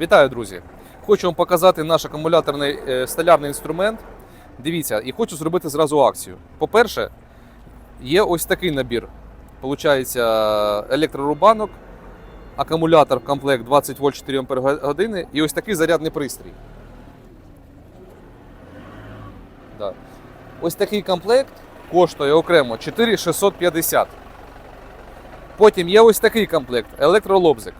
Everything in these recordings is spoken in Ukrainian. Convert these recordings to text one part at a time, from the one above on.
Вітаю, друзі! Хочу вам показати наш акумуляторний е, столярний інструмент. Дивіться, і хочу зробити зразу акцію. По-перше, є ось такий набір. Получається електрорубанок, акумулятор в комплект 20 вольт 4 ампер години і ось такий зарядний пристрій. Да. Ось такий комплект коштує окремо 4650. Потім є ось такий комплект електролобзик.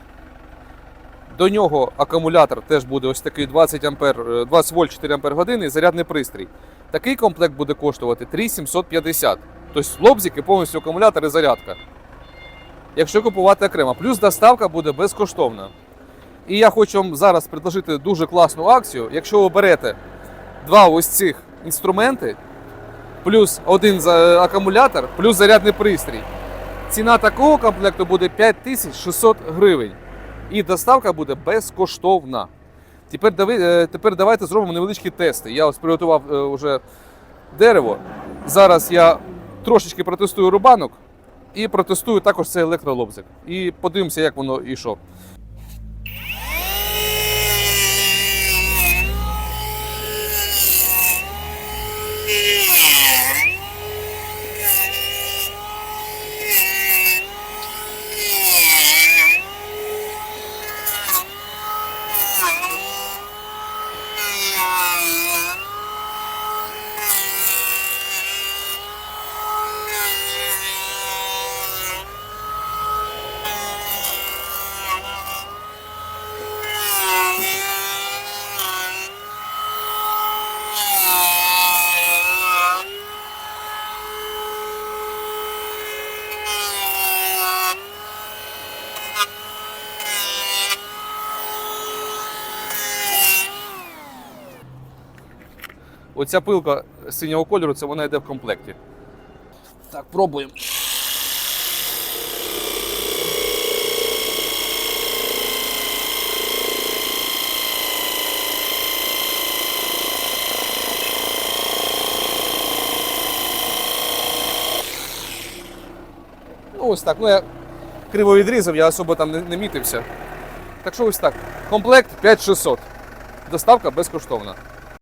До нього акумулятор теж буде ось такий 20 ампер, е, 20 вольт 4 ампер години і зарядний пристрій. Такий комплект буде коштувати 3750. Тобто лобзики, повністю акумулятор і зарядка. Якщо купувати окремо. Плюс доставка буде безкоштовна. І я хочу вам зараз предложити дуже класну акцію. Якщо ви берете два ось цих інструменти, плюс один акумулятор, плюс зарядний пристрій. Ціна такого комплекту буде 5600 гривень. І доставка буде безкоштовна. Тепер, е, тепер давайте зробимо невеличкі тести. Я ось приготував е, вже дерево. Зараз я трошечки протестую рубанок і протестую також цей електролобзик. І подивимося, як воно і що. Оця пилка синього кольору, це вона йде в комплекті. Так, пробуємо. Ну, ось так. Ну, я криво відрізав, я особо там не, не мітився. Так що ось так. Комплект 5600. Доставка безкоштовна.